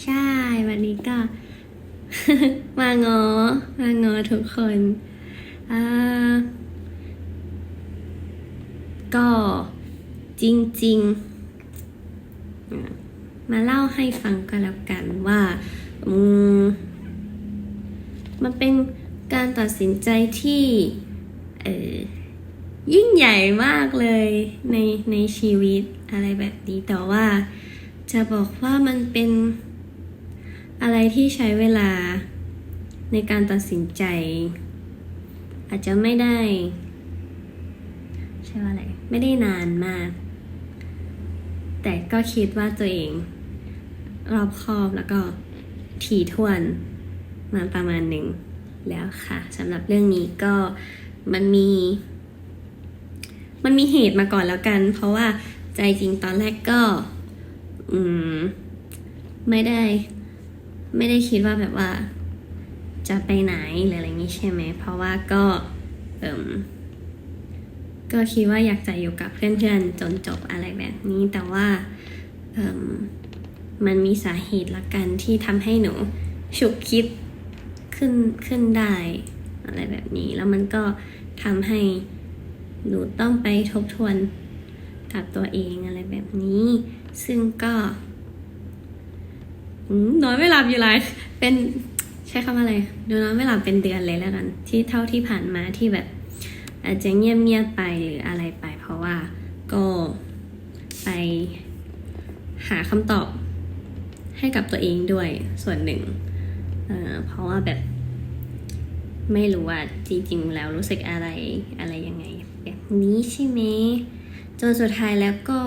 ใช่ วันนี้ก็ มางอ มางอทุกคนก็จริงๆ มาเล่าให้ฟังก็แล้วกันว่ามมันเป็นการตัดสินใจที่เออยิ่งใหญ่มากเลยในในชีวิตอะไรแบบนี้แต่ว่าจะบอกว่ามันเป็น อะไรที่ใช้เวลาในการตัดสินใจ อาจจะไม่ได้ ใช่ว่าอะไร ไม่ได้นานมาก แต่ก็คิดว่าตัวเอง รอบคอบแล้วก็ถี่ถ้วนมาประมาณหนึ่งแล้วค่ะสำหรับเรื่องนี้ก็มันมี มันมีเหตุมาก่อนแล้วกัน เพราะว่าใจจริงตอนแรกก็ อืม ไม่ได้ ไม่ได้คิดว่าแบบว่าจะไปไหนหรืออะไรอย่างนี้ใช่ไหม เพราะว่าก็เอ่มก็คิดว่าอยากจะอยู่กับเพื่อนๆจนจบอะไรแบบนี้ แต่ว่าเอิ่มมันมีสาเหตุละกันที่ทำให้หนูฉุกคิดขึ้นขึ้นได้ อะไรแบบนี้ แล้วมันก็ทำให้หนูต้องไปทบทวนกับตัวเองอะไรแบบนี้ ซึ่งก็ นอนไม่หลับอยู่หลายเป็นใช้คำอะไรดูนอนไม่หลับเป็นเดือนเลยแล้วกัน ที่เท่าที่ผ่านมาที่แบบ อาจจะเงียบๆไปหรืออะไรไป เพราะว่าก็ไปหาคำตอบให้กับตัวเองด้วยส่วนหนึ่งเเพราะว่าแบบไม่รู้ว่าจริงๆแล้วรู้สึกอะไรอะไรยังไง แบบนี้ใช่ไหมจนสุดท้ายแล้วก็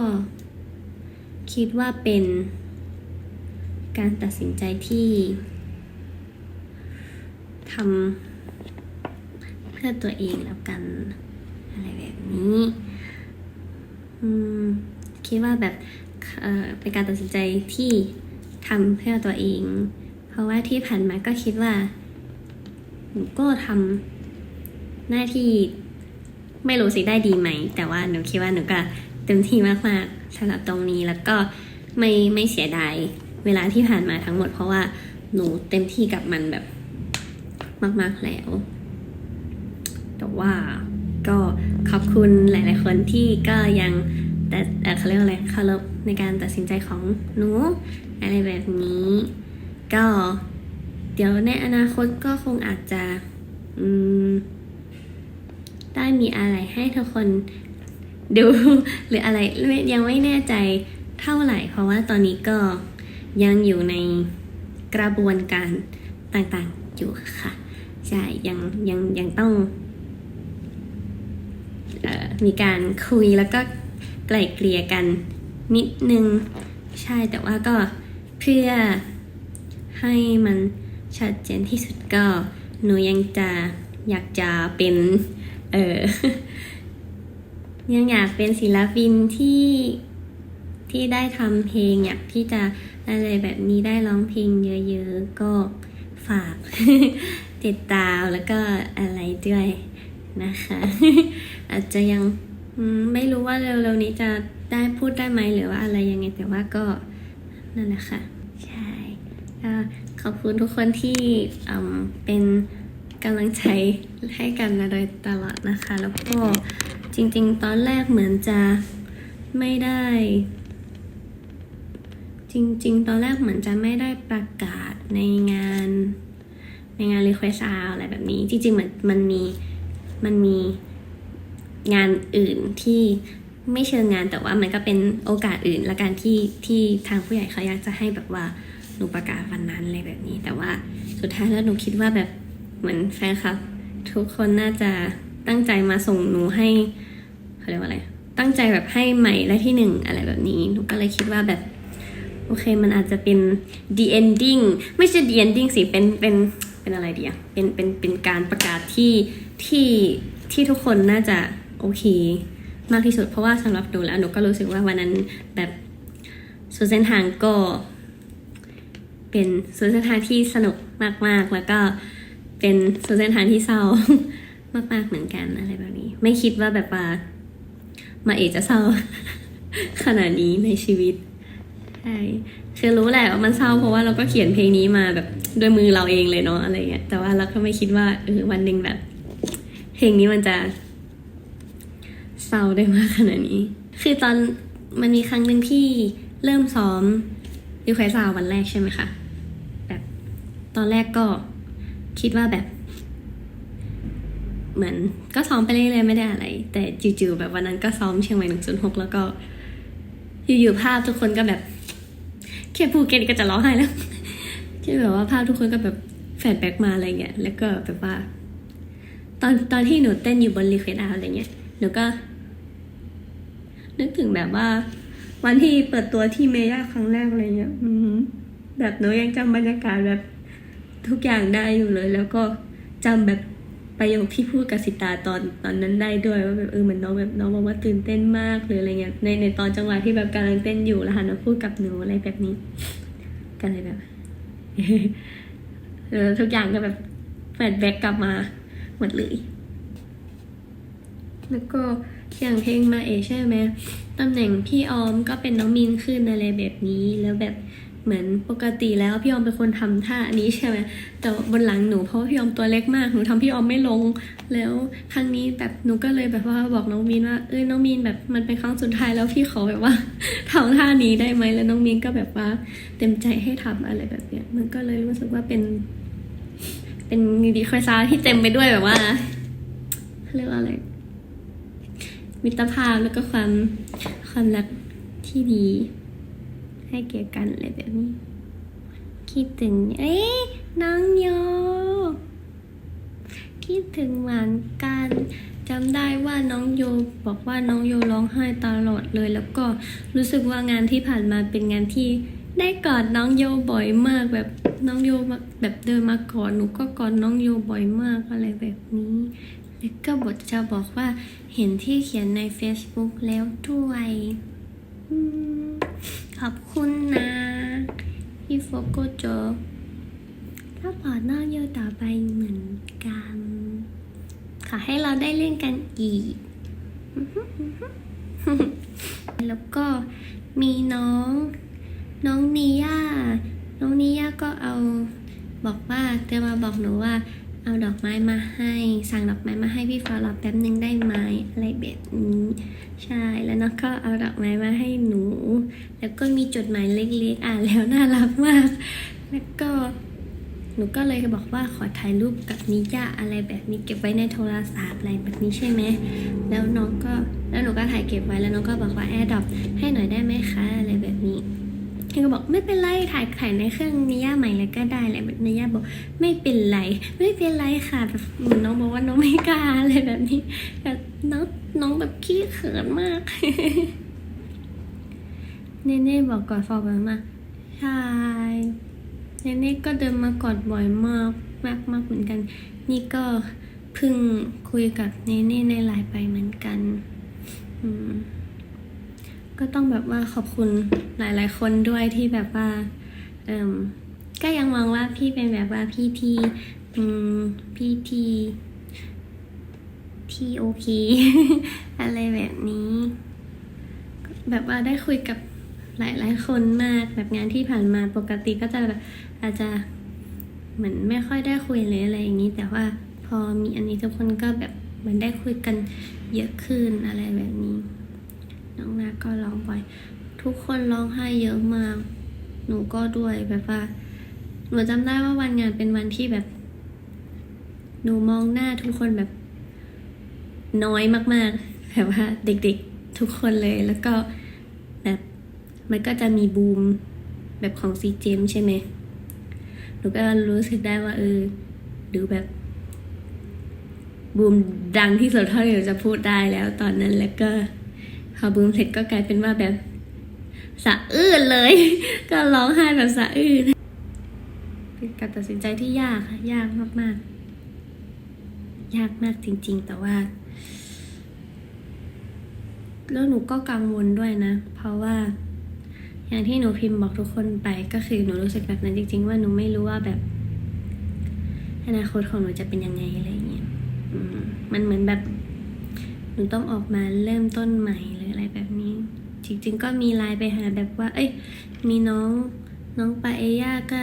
คิดว่าเป็น การตัดสินใจที่ทำเพื่อตัวเองแล้วกัน อะไรแบบนี้คิดว่าแบบเอ่อเป็นการตัดสินใจที่ทำเพื่อตัวเอง เพราะว่าที่ผ่านมาก็คิดว่าหนูก็ทำหน้าที่ไม่รู้สิได้ดีไหม แต่ว่าหนูคิดว่าหนูก็เต็มที่มากๆสำหรับตรงนี้แล้วก็ไม่ไม่เสียดาย เวลาที่ผ่านมาทั้งหมด เพราะว่าหนูเต็มที่กับมันแบบมาก ๆ แล้ว แต่ว่าก็ขอบคุณหลาย ๆ คนที่ก็ยังแต่เขาเรียกอะไรเคารพในการตัดสินใจของหนูอะไรแบบนี้ ก็เดี๋ยวในอนาคตก็คงอาจจะอืมได้มีอะไรให้ทุกคนดูหรืออะไรยังไม่แน่ใจเท่าไหร่ เพราะว่าตอนนี้ก็ ยังอยู่ในกระบวนการต่างๆอยู่ค่ะ ใช่ยังยังยังต้องออมีการคุยแล้วก็ไกล่เกลี่ยกันนิดนึง ใช่แต่ว่าก็เพื่อให้มันชัดเจนที่สุดก็หนูยังจะอยากจะเป็นเออยังอยากเป็นศิลปินที่ที่ได้ทำเพลงอยากที่จะ อะไรแบบนี้ได้ร้องเพลงเยอะๆ ก็ฝากติดตามแล้วก็อะไรด้วยนะคะ อาจจะยังไม่รู้ว่าเร็วๆนี้จะได้พูดได้ไหมหรือว่าอะไรยังไงแต่ว่าก็นั่นแหละค่ะใช่ก็ขอบคุณทุกคนที่เป็นกำลังใจให้กันมาโดยตลอดนะคะ แล้วก็จริงๆ ตอนแรกเหมือนจะไม่ได้ จริง ๆ ตอนแรกเหมือนจะไม่ได้ประกาศในงานในงาน Request R อะไรแบบนี้ จริงๆเหมือนมันมีมันมีงานอื่นที่ไม่เชิงงานแต่ว่ามันก็เป็นโอกาสอื่นละกันที่ที่ทางผู้ใหญ่เขาอยากจะให้แบบว่าหนูประกาศวันนั้นอะไรแบบนี้ แต่ว่าสุดท้ายแล้วหนูคิดว่าแบบเหมือนแฟนคลับ ทุกคนน่าจะตั้งใจมาส่งหนูให้เขาเรียกว่าอะไร ตั้งใจแบบให้ใหม่และที่หนึ่งอะไรแบบนี้หนูก็เลยคิดว่าแบบ โอเคมันอาจจะเป็น the ending ไม่ใช่ the ending สิ เป็น เป็น เป็นอะไรดีอะเป็น เป็น เป็นการประกาศที่ ที่ ที่ทุกคนน่าจะโอเค มากที่สุด เพราะว่าสำหรับหนูแล้วหนูก็รู้สึกว่าวันนั้นแบบสุดเส้นทางก็ เป็นสุดเส้นทางที่สนุกมาก ๆ แล้วก็เป็นสุดเส้นทางที่เศร้ามาก ๆ เหมือนกันอะไรแบบนี้ ไม่คิดว่าแบบว่ามาเอกจะเศร้าขนาดนี้ในชีวิต ใช่คือรู้แหละว่ามันเศร้าเพราะว่าเราก็เขียนเพลงนี้มาแบบด้วยมือเราเองเลยเนาะอะไรเงี้ยแต่ว่าเราก็ไม่คิดว่าเออวันหนึ่งแบบ เพลงนี้มันจะเศร้าได้มากขนาดนี้ คือตอนมันมีครั้งหนึ่งที่เริ่มซ้อมยูไคซาววันแรกใช่ไหมคะแบบตอนแรกก็คิดว่าแบบ เหมือนก็ซ้อมไปเรื่อยๆไม่ได้อะไร แต่จู่ๆแบบวันนั้นก็ซ้อมเชียงใหม่หนึ่งศูนย์หกแล้วก็อยู่ๆภาพทุกคนก็แบบ แค่พูดแค่นี้ก็จะร้องไห้แล้วที่แบบว่าภาพทุกคนก็แบบแฟลชแบ็กมาอะไรเงี้ย แล้วก็แบบว่า ตอนตอนที่หนูเต้นอยู่บนรีเควสอาอะไรเงี้ย หนูก็ นึกถึงแบบว่า วันที่เปิดตัวที่เมย่าครั้งแรกอะไรเงี้ยอืแบบหนูยังจำบรรยากาศแบบทุกอย่างได้อยู่เลย แล้วก็จำแบบ ประโยคที่พูดกับสิตาตอนตอนนั้นได้ด้วยว่าแบบเออเหมือนน้องแบบน้องบอกว่าตื่นเต้นมากหรืออะไรเงี้ยในในตอนจังหวะที่แบบกำลังเต้นอยู่แล้วหันมาพูดกับหนูอะไรแบบนี้กันเลยแบบเออทุกอย่างก็แบบแฟลชแบ็กกลับมาหมดเลยแล้วก็อย่างเพลงมาเอใช่ไหมตำแหน่งพี่ออมก็เป็นน้องมินขึ้นอะไรแบบนี้ แล้วแบบ เหมือนปกติแล้วพี่ออมเป็นคนทำท่านี้ใช่ไหมแต่บนหลังหนูเพราะว่าพี่ออมตัวเล็กมากหนูทำพี่ออมไม่ลง แล้วครั้งนี้แบบหนูก็เลยแบบว่าบอกน้องมินว่าเอ้ยน้องมินแบบมันเป็นครั้งสุดท้ายแล้วพี่ขอแบบว่าทำท่านี้ได้ไหมแล้วน้องมินก็แบบว่าเต็มใจให้ทำอะไรแบบเนี้ยมันก็เลยรู้สึกว่าเป็น เป็นดีคอยซาที่เต็มไปด้วยแบบว่าเขาเรียกว่าอะไรมิตรภาพแล้วก็ความความรักที่ดี ให้แก่กันอะไรแบบนี้ คิดถึง เอ๊ะน้องโย คิดถึงเหมือนกันจำได้ว่าน้องโยบอกว่าน้องโยร้องไห้ตลอดเลย แล้วก็รู้สึกว่างานที่ผ่านมาเป็นงานที่ได้กอดน้องโยบ่อยมากแบบน้องโยมาแบบเดินมากอดหนูก็กอดน้องโยบ่อยมากอะไรแบบนี้ แล้วก็บทจะบอกว่าเห็นที่เขียนใน Facebook แล้วด้วย อืม ขอบคุณนะพี่โฟโกโจถ้าปอดน้องโยต่อไปเหมือนกัน ขอให้เราได้เล่นกันอีก แล้วก็มีน้อง น้องนิย่า น้องนิย่าก็เอาบอกว่าจะมาบอกหนูว่า เอาดอกไม้มาให้ สั่งดอกไม้มาให้พี่ฟ้ารอแป๊บนึงได้ไหมอะไรแบบนี้ ใช่แล้วน้องก็เอาดอกไม้มาให้หนู แล้วก็มีจดหมายเล็กๆ อ่านแล้วน่ารักมาก แล้วก็หนูก็เลยบอกว่าขอถ่ายรูปกับนิย่าอะไรแบบนี้เก็บไว้ในโทรศัพท์อะไรแบบนี้ใช่ไหม แล้วน้องก็แล้วหนูก็ถ่ายเก็บไว้แล้วน้องก็บอกว่าแอร์ดรอปให้หน่อยได้ไหมคะอะไรแบบนี้ พี่ก็บอกไม่เป็นไรถ่ายถ่ายในเครื่องนิย่าใหม่เลยก็ได้แหละนิย่าบอกไม่เป็นไร ไม่เป็นไรค่ะแบบเหมือนน้องบอกว่าน้องไม่กล้าอะไรแบบนี้แต่น้องน้องแบบขี้เขินมากเนเน่บอกกอดฟอร์แบมากใช่เนเน่ก็เดินมากอดบ่อยมากมากมากเหมือนกัน นี่ก็เพิ่งคุยกับเนเน่ในไลน์ไปเหมือนกัน อืม ก็ต้องแบบว่าขอบคุณหลาย ๆ คนด้วยที่แบบว่าเอ่มก็ยังมองว่าพี่เป็นแบบว่าพี่ที่อืมพี่ที่ที่โอเค อะไรแบบนี้ แบบว่าได้คุยกับหลาย ๆ คนมากแบบงานที่ผ่านมาปกติก็จะแบบอาจจะเหมือนไม่ค่อยได้คุยเลยอะไรอย่างนี้ แต่ว่าพอมีอันนี้ทุกคนก็แบบเหมือนได้คุยกันเยอะขึ้นอะไรแบบนี้ น้องนาก็ร้องบ่อยทุกคนร้องไห้เยอะมาก หนูก็ด้วยแบบว่า หนูจำได้ว่าวันงานเป็นวันที่แบบ หนูมองหน้าทุกคนแบบ น้อยมากๆแบบว่า เด็กๆทุกคนเลยแล้วก็แบบมันก็จะมีบูมแบบของซีเจมใช่ไหมหนูก็รู้สึกได้ว่า เออหรือแบบบูมดังที่สุดเท่าที่หนูจะพูดได้แล้วตอนนั้นแล้วก็ พอบูมเสร็จก็กลายเป็นว่าแบบสะอื้นเลย ก็ร้องไห้แบบสะอื้นเป็นการตัดสินใจที่ยากค่ะยากมากๆ ยากมากจริง ๆ แต่ว่า แล้วหนูก็กังวลด้วยนะ เพราะว่า อย่างที่หนูพิมพ์บอกทุกคนไปก็คือหนูรู้สึกแบบนั้นจริง ๆ ว่าหนูไม่รู้ว่าแบบ อนาคตของหนูจะเป็นยังไงอะไรอย่างเงี้ยมมันเหมือนแบบหนูต้องออกมาเริ่มต้นใหม่ แบบนี้ จริง ๆ ก็มีไลน์ไปหาแบบว่า เอ้ย มีน้องน้องปาเอย่าก็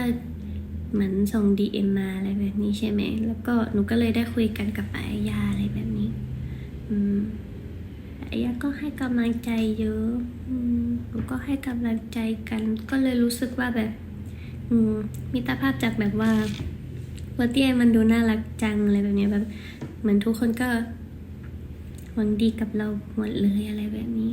เหมือนส่งดีเอ็มมาอะไรแบบนี้ใช่ไหม แล้วก็หนูก็เลยได้คุยกันกับปาเอย่าอะไรแบบนี้ อืมปาเอย่าก็ให้กำลังใจเยอะ อืมหนูก็ให้กำลังใจกัน ก็เลยรู้สึกว่าแบบ อืมมิตรภาพจากแบบว่าวัวเตี้ยมันดูน่ารักจังอะไรแบบนี้แบบ เหมือนทุกคนก็ หวังดีกับเราหมดเลยอะไรแบบนี้